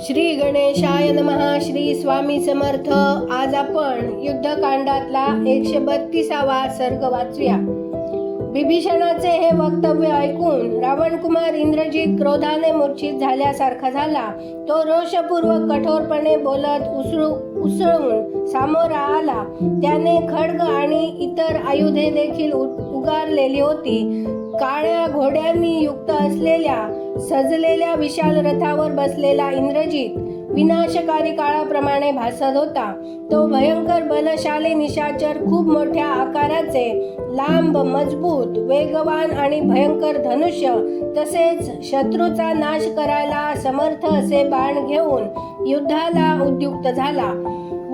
श्री गणेशाय नमः श्री स्वामी समर्थ. आज आपण युद्धकांडातला एकशे बत्तीसावा सर्ग वाचूया. बिभीषणाचे हे वक्तव्य ऐकून रावण कुमार इंद्रजित क्रोधाने मूर्छित झाल्यासारखा झाला. तो रोषपूर्वक कठोरपणे बोलत उसळू उसळून सामोरा आला. त्याने खड्ग आणि इतर आयुधे देखील उ- उगारलेली होती. काळ्या घोड्यांनी युक्त असलेल्या सजलेल्या विशाल रथावर बसलेला इंद्रजीत विनाशकारी काळाप्रमाणे भासत होता. तो भयंकर बलशाली निशाचर खूप मोठ्या आकाराचे लांब मजबूत वेगवान आणि भयंकर धनुष्य तसेच शत्रूचा नाश करायला समर्थ असे बाण घेऊन युद्धाला उद्युक्त झाला.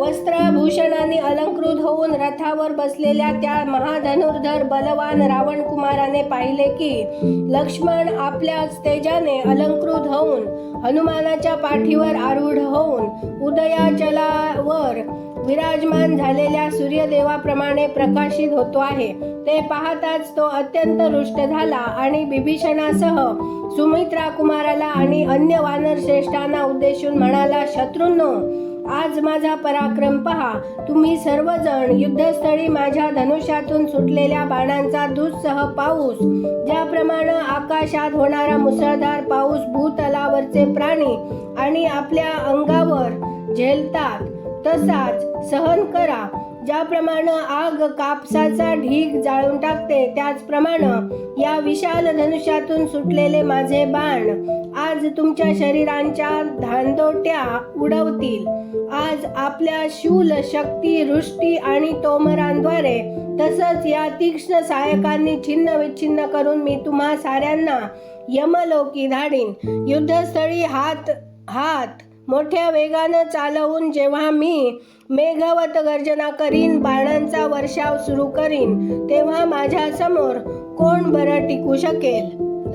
वस्त्राभूषणाने अलंकृत होऊन रथावर बसलेल्या त्या महाधनुर्धर बलवान रावण कुमाराने पाहिले की लक्ष्मण आपल्याच तेजाने अलंकृत होऊन हनुमानाच्या पाठीवर आरूढ होऊन उदयाचलावर विराजमान झालेल्या सूर्यदेवाप्रमाणे प्रकाशित होतो आहे. ते पाहताच तो अत्यंत रुष्ट झाला आणि बिभीषणासह सुमित्रा कुमाराला आणि अन्य वानर श्रेष्ठांना उद्देशून म्हणाला शत्रूंनो आज माझा पराक्रम पहा. तुम्ही सर्वजण युद्धस्थळी माझ्या धनुष्यातून सुटलेल्या बाणांचा दुस्सह पाऊस ज्याप्रमाणे आकाशात होणारा मुसळधार पाऊस भूतलावरचे प्राणी आणि आपल्या अंगावर झेलतात तसाच सहन करा. ज्याप्रमाणे आग कापसाचा ढीग जाळून टाकते त्याचप्रमाणे या विशाल धनुष्यातून सुटलेले माझे बाण आज तुमच्या शरीरांच्या धांदोट्या उडवतील. आज आपल्या शूल शक्ती रुष्टी आणि तोमरांद्वारे तसंच या तीक्ष्ण सहायकांनी छिन्न विच्छिन्न करून मी तुम्हा साऱ्यांना यमलोकी धाडीन. युद्धस्थळी हात हात मोठ्या वेगानं चालवून जेव्हा मी मेघवत गर्जना करीन बाणांचा वर्षाव सुरू करीन तेव्हा माझ्यासमोर कोण बरं टिकू शकेल?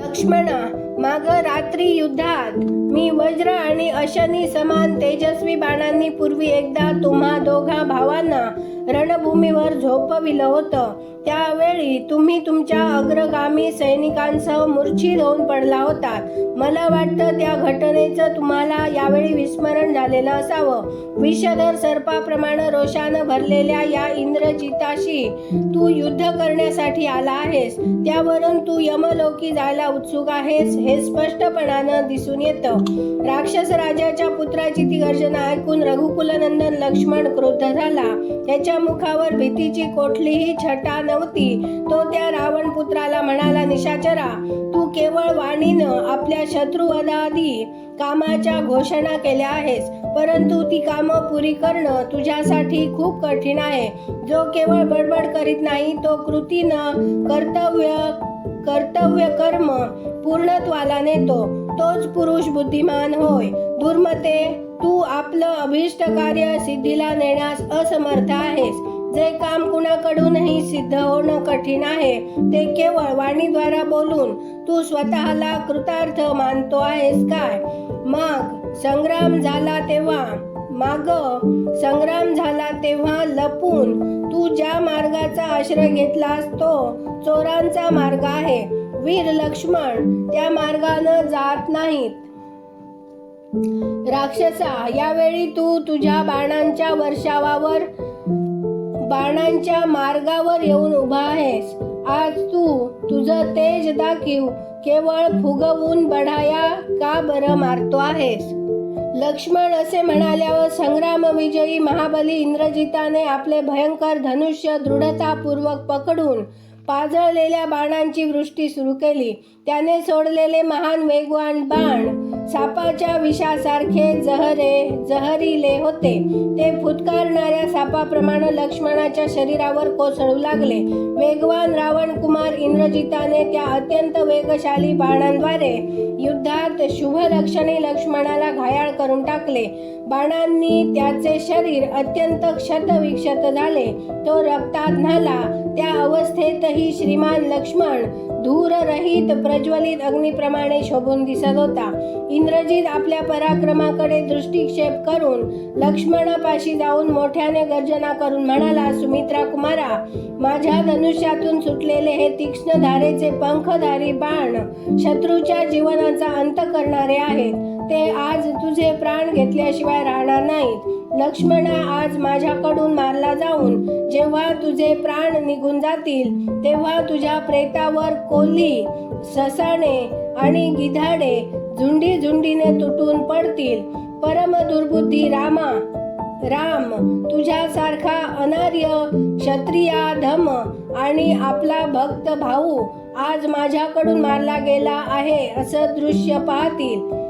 लक्ष्मणा माग रात्री युद्धात मी वज्र आणि अशनी समान तेजस्वी बाणांनी पूर्वी एकदा तुम्हा दोघा भावांना रणभूमीवर झोपविलं होतं. त्यावेळी तुम्ही तुमच्या अग्रगामी सैनिकांसह मूर्छित होऊन पडला होता. मला वाटतं त्या घटनेचं तुम्हाला यावेळी विस्मरण झालेलं असावं. विषधर सर्पाप्रमाणे रोषानं भरलेल्या या इंद्रजिताशी तू युद्ध करण्यासाठी आला आहेस. त्यावरून तू यमलोकी जायला उत्सुक आहेस हे स्पष्टपणानं दिसून येतं. राक्षस राजाच्या पुत्राची ती गर्जना ऐकून रघुकुलनंदन लक्ष्मण क्रुद्ध झाला. त्याच्या मुखावर भीतीची कोठलीही छटा नव्हती. तो त्या रावण पुत्राला म्हणाला निशाचरा तू केवळ वाणीनं आपल्या शत्रुवधाआधी कामाच्या घोषणा केल्या आहेस परंतु ती कामं पुरी करणं तुझ्यासाठी खूप कठीण आहे. जो केवळ बडबड करीत नाही तो कृतीनं कर्तव्य कर्तव्य कर्म पूर्णत्वाला नेतो. तोच पुरुष बुद्धिमान होय. दुर्मते तू आपलं अभिष्ट कार्य सिद्धीला नेण्यास असमर्थ आहेस. जे काम कुणाकडूनही सिद्ध होणं कठीण आहे ते केवळ वाणीद्वारा बोलून तू स्वतःला कृतार्थ मानतो आहेस काय? मग संग्राम झाला तेव्हा माग संग्राम झाला तेव्हा लपून तू ज्या मार्गाचा आश्रय घेतलास तो चोरांचा मार्ग आहे. वीर लक्ष्मण त्या मार्गानं जात नाहीत. राक्षसा यावेळी तू तुझ्या बाणांच्या वर्षावावर बाणांच्या मार्गावर येऊन उभा आहेस. आज तू तुझं तेज दाखीव केवळ फुगवून बढाया का बरं मारतो आहेस? लक्ष्मण असे म्हणाल्यावर संग्राम विजयी महाबली इंद्रजिताने आपले भयंकर धनुष्य दृढतापूर्वक पकडून पाजळलेल्या बाणांची वृष्टी सुरू केली. त्याने सोडलेले महान वेगवान बाण सापाच्या विषासारखे जहरे जहरीले होते. ते फुटकारणाऱ्या सापाप्रमाणे लक्ष्मणाच्या शरीरावर कोसळू लागले. वेगवान रावण कुमार इंद्रजिताने त्या अत्यंत वेगशाली बाणांद्वारे युद्धात शुभरक्षणी लक्ष्मणाला घायाळ करून टाकले. बाणांनी त्याचे शरीर अत्यंत क्षतविक्षत झाले. तो रक्तात न्हाला. त्या अवस्थेत अवस्थेतही श्रीमान लक्ष्मण धूररहित प्रज्वलित अग्निप्रमाणे शोभून दिसत होता. इंद्रजित आपल्या पराक्रमाकडे दृष्टिक्षेप करून लक्ष्मणापाशी जाऊन मोठ्याने गर्जना करून म्हणाला सुमित्रा कुमारा माझ्या धनुष्यातून सुटलेले हे तीक्ष्ण धारेचे पंखधारी बाण शत्रूच्या जीवनाचा अंत करणारे आहेत. ते आज तुझे प्राण घेतल्याशिवाय राहणार नाहीत. लक्ष्मणा आज माझ्याकडून मारला जाऊन जेव्हा तुझे प्राण निघून जातील तेव्हा तुझ्या प्रेतावर कोल्ही ससाणे आणि गिधाडे झुंडी झुंडीने तुटून पडतील. परम दुर्बुद्धी रामा राम तुझ्यासारखा अनार्य क्षत्रिया धम आणि आपला भक्त भाऊ आज माझ्याकडून मारला गेला आहे असं दृश्य पाहतील.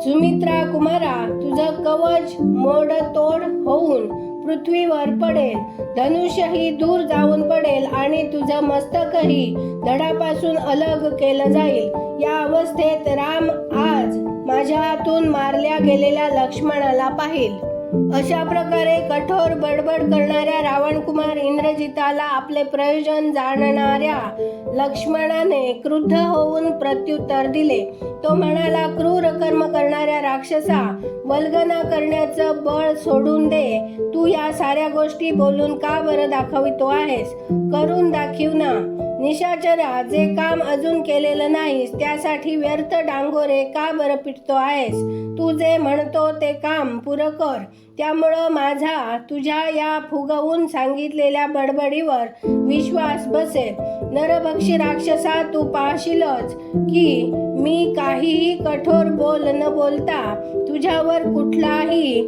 सुमित्रा कुमारा तुझं कवच मोडतोड होऊन पृथ्वीवर पडेल. धनुष्यही दूर जाऊन पडेल आणि तुझं मस्तकही धडापासून अलग केलं जाईल. या अवस्थेत राम आज माझ्या हातून मारल्या गेलेल्या लक्ष्मणाला पाहिल. अशा प्रकारे कठोर बडबड करणाऱ्या रावण कुमार इंद्रजिताला आपले प्रयोजन जाणणाऱ्या लक्ष्मणाने क्रुद्ध होऊन प्रत्युत्तर दिले. तो म्हणाला क्रूर कर्म करणाऱ्या राक्षसा वल्गना करण्याचं बळ सोडून दे. तू या साऱ्या गोष्टी बोलून का बरं दाखवितो आहेस? करून दाखीव ना. निशाचरा जे काम अजून केलेलं नाहीस त्यासाठी व्यर्थ डांगोरे का बरं पिटतो आहेस? तू जे म्हणतो ते काम पुरं कर. त्यामुळं माझा तुझ्या या फुगवून सांगितलेल्या बडबडीवर विश्वास बसेल. नरभक्षी राक्षसा तू पाहशीलच की मी काहीही कठोर बोल न बोलता तुझ्यावर कुठलाही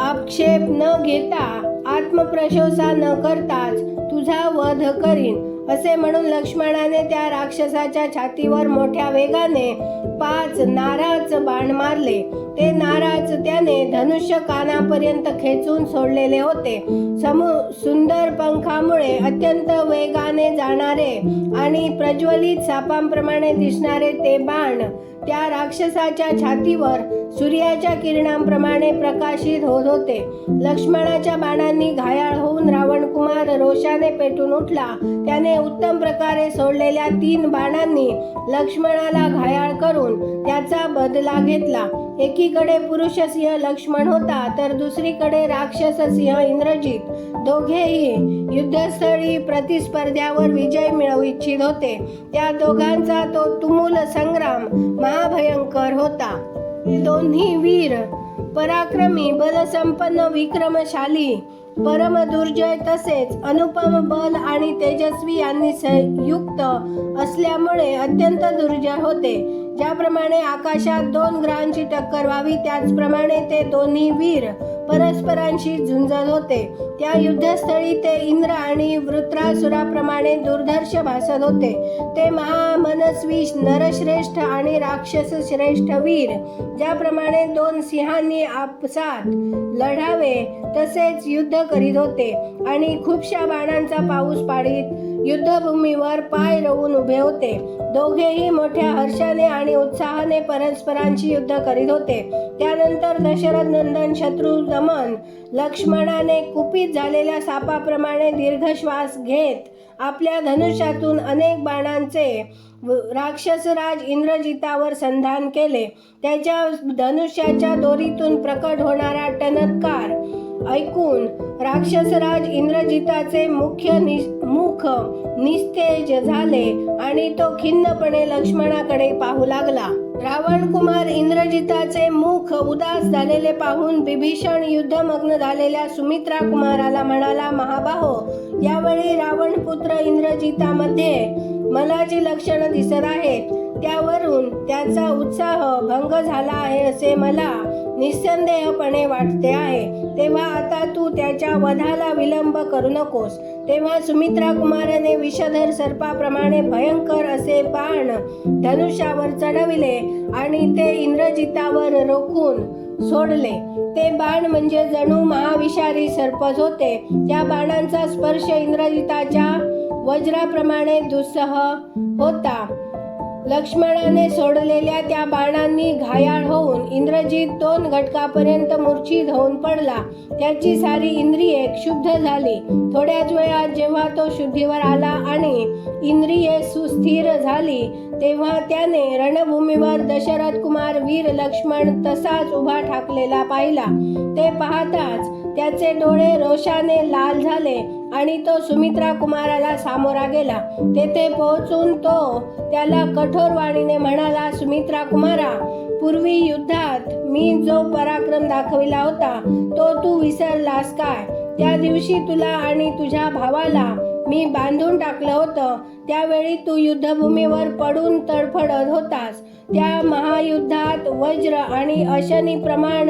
आक्षेप न घेता आत्मप्रशंसा न करताच तुझा वध करीन. असे म्हणून लक्ष्मणाने त्या राक्षसाच्या छातीवर मोठ्या वेगाने पाच नाराच बाण मारले. ते नाराज त्याने धनुष्य कानापर्यंत खेचून सोडलेले होते. समु सुंदर पंखामुळे अत्यंत वेगाने जाणारे आणि प्रज्वलित सापांप्रमाणे दिसणारे ते बाण त्या राक्षसाच्या छातीवर सूर्याच्या किरणांप्रमाणे प्रकाशित होत होते. लक्ष्मणाच्या बाणांनी घायाळ होऊन रावण कुमार रोषाने पेटून उठला. त्याने उत्तम प्रकारे सोडलेल्या तीन बाणांनी लक्ष्मणाला घायाळ करून त्याचा बदला घेतला. एकीकडे पुरुष सिंह लक्ष्मण होता तर दुसरीकडे राक्षस सिंह इंद्रजित. दोघेही युद्धस्थळी प्रतिस्पर्ध्यावर विजय मिळवू इच्छित होते. त्या दोघांचा तो तुमुल संग्राम महाभयंकर होता. दोन्ही वीर पराक्रमी बलसंपन्न विक्रमशाली परम दुर्जय तसेच अनुपम बल आणि तेजस्वी यांनी संयुक्त असल्यामुळे अत्यंत दुर्जय होते. ज्याप्रमाणे आकाशात दोन ग्रहांची टक्कर व्हावी त्याचप्रमाणे ते दोन्ही वीर परस्परांशी झुंजत होते. त्या युद्धस्थळी ते इंद्र आणि वृत्रासुराप्रमाणे दुर्धर्ष भासत होते. ते महामनस्वी नरश्रेष्ठ आणि राक्षस श्रेष्ठ वीर ज्याप्रमाणे दोन सिंहांनी आपसात लढावे तसेच युद्ध करीत होते आणि खूपशा बाणांचा पाऊस पाडीत युद्धभूमीवर पाय रोवून उभे होते. दोघेही मोठ्या हर्षाने आणि उत्साहाने परस्परांशी युद्ध करीत होते. त्यानंतर दशरथ नंदन शत्रू दमन लक्ष्मणाने कुपित झालेल्या सापाप्रमाणे दीर्घ श्वास घेत आपल्या धनुष्यातून अनेक बाणांचे राक्षसराज इंद्रजितावर संधान केले. त्याच्या धनुष्याच्या दोरीतून प्रकट होणारा टनत्कार ऐकून राक्षसराज इंद्रजिताचे मुख्य नि- मुख निस्तेज झाले आणि तो खिन्नपणे लक्ष्मणाकडे पाहू लागला. रावण कुमार इंद्रजिताचे मुख उदास झालेले पाहून बिभीषण युद्धमग्न झालेल्या सुमित्रा कुमाराला म्हणाला महाबाहो यावेळी रावण पुत्र इंद्रजितामध्ये मला जी लक्षणं दिसत आहेत. त्यावरून त्याचा उत्साह भंग झाला आहे असे मला निस्संदेहपणे वाटते आहे. तेव्हा आता तू त्याच्या वधाला विलंब करू नकोस. तेव्हा सुमित्रा कुमाराने विषधर सर्पाप्रमाणे भयंकर असे बाण धनुष्यावर चढविले आणि ते इंद्रजितावर रोखून सोडले. ते बाण म्हणजे जणू महाविषारी सर्पच होते. त्या बाणांचा स्पर्श इंद्रजिताच्या वज्राप्रमाणे दुस्सह होता. लक्ष्मणाने सोडलेल्या त्या बाणांनी घायाळ होऊन इंद्रजीत दोन घटकापर्यंत मूर्छित होऊन पडला. त्याची सारी इंद्रिये क्षुब्ध झाली. थोड्याच वेळात जेव्हा तो शुद्धीवर आला आणि इंद्रिये सुस्थिर झाली तेव्हा त्याने रणभूमीवर दशरथ कुमार वीर लक्ष्मण तसाच उभा ठाकलेला पाहिला. ते पाहताच त्याचे डोळे रोषाने लाल झाले. आणि तो सुमित्रा कुमाराला सामोरा गेला. तेथे पोहोचून तो त्याला कठोर वाणीने म्हणाला सुमित्रा कुमारा पूर्वी युद्धात मी जो पराक्रम दाखविला होता तो तू विसरलास काय? त्या दिवशी तुला आणि तुझ्या भावाला मी बांधून टाकलं होतं. त्यावेळी तू युद्धभूमीवर पडून तडफडत होतास. त्या महायुद्धात वज्र आणि अशनी प्रमाण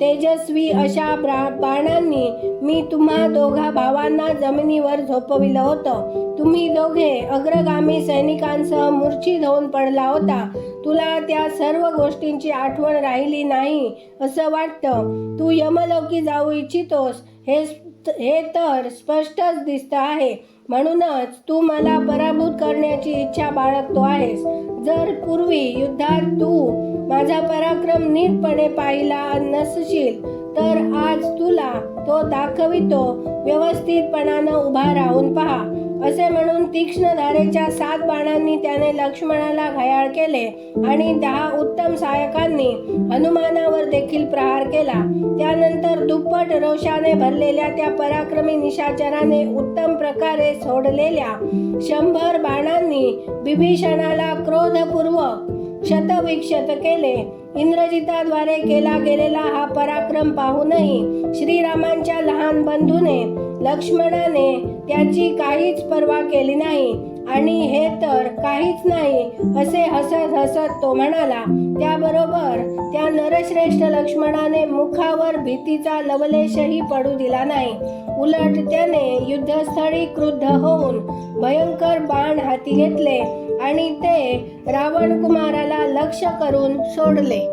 तेजस्वी अशा बाणांनी मी तुम्हा दोघा भावांना जमिनीवर झोपविलं होतं. तुम्ही दोघे अग्रगामी सैनिकांसह मूर्छित होऊन पडला होता. तुला त्या सर्व गोष्टींची आठवण राहिली नाही असं वाटतं. तू यमलोकी जाऊ इच्छितोस हे हे तर स्पष्टच दिसत आहे. म्हणूनच तू मला पराभूत करण्याची इच्छा बाळगतो आहेस. जर पूर्वी युद्धात तू माझा पराक्रम नीटपणे पाहिला नसशील तर आज तुला तो दाखवितो. व्यवस्थितपणानं उभा राहून पहा. असे म्हणून तीक्ष्ण धारेच्या सात बाणांनी त्याने लक्ष्मणाला घायाळ केले आणि दहा उत्तम सहायकांनी हनुमानावर देखील प्रहार केला. त्यानंतर दुप्पट रोषाने भरलेल्या त्या पराक्रमी निशाचराने उत्तम प्रकारे सोडलेल्या शंभर बाणांनी विभीषणाला क्रोधपूर्वक शतविक्षत केले इंद्रजिताद्वारे केला गेलेला हा पराक्रम पाहूनही श्रीरामांच्या लहान बंधूने लक्ष्मणाने त्याची काहीच पर्वा केली नाही. आणि हे तर काहीच नाही असे हसत हसत तो म्हणाला त्याबरोबर त्या नरश्रेष्ठ लक्ष्मणाने मुखावर भीतीचा लवलेशही पडू दिला नाही. उलट त्याने युद्धस्थळी क्रुद्ध होऊन भयंकर बाण हाती घेतले. आणि ते रावण कुमाराला लक्ष करून सोडले.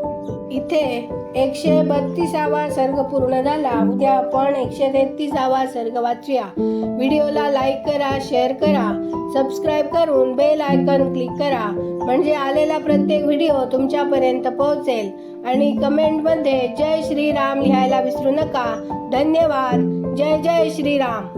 इथे एकशे बत्तीसावा सर्ग पूर्ण झाला. उद्या आपण एकशे तेहतीसावा सर्ग वाचूया. व्हिडिओला लाईक करा शेअर करा सबस्क्राईब करून बेल आयकॉन क्लिक करा. म्हणजे आलेला प्रत्येक व्हिडिओ तुमच्यापर्यंत पोहोचेल. आणि कमेंटमध्ये जय श्रीराम लिहायला विसरू नका. धन्यवाद. जय जय श्रीराम.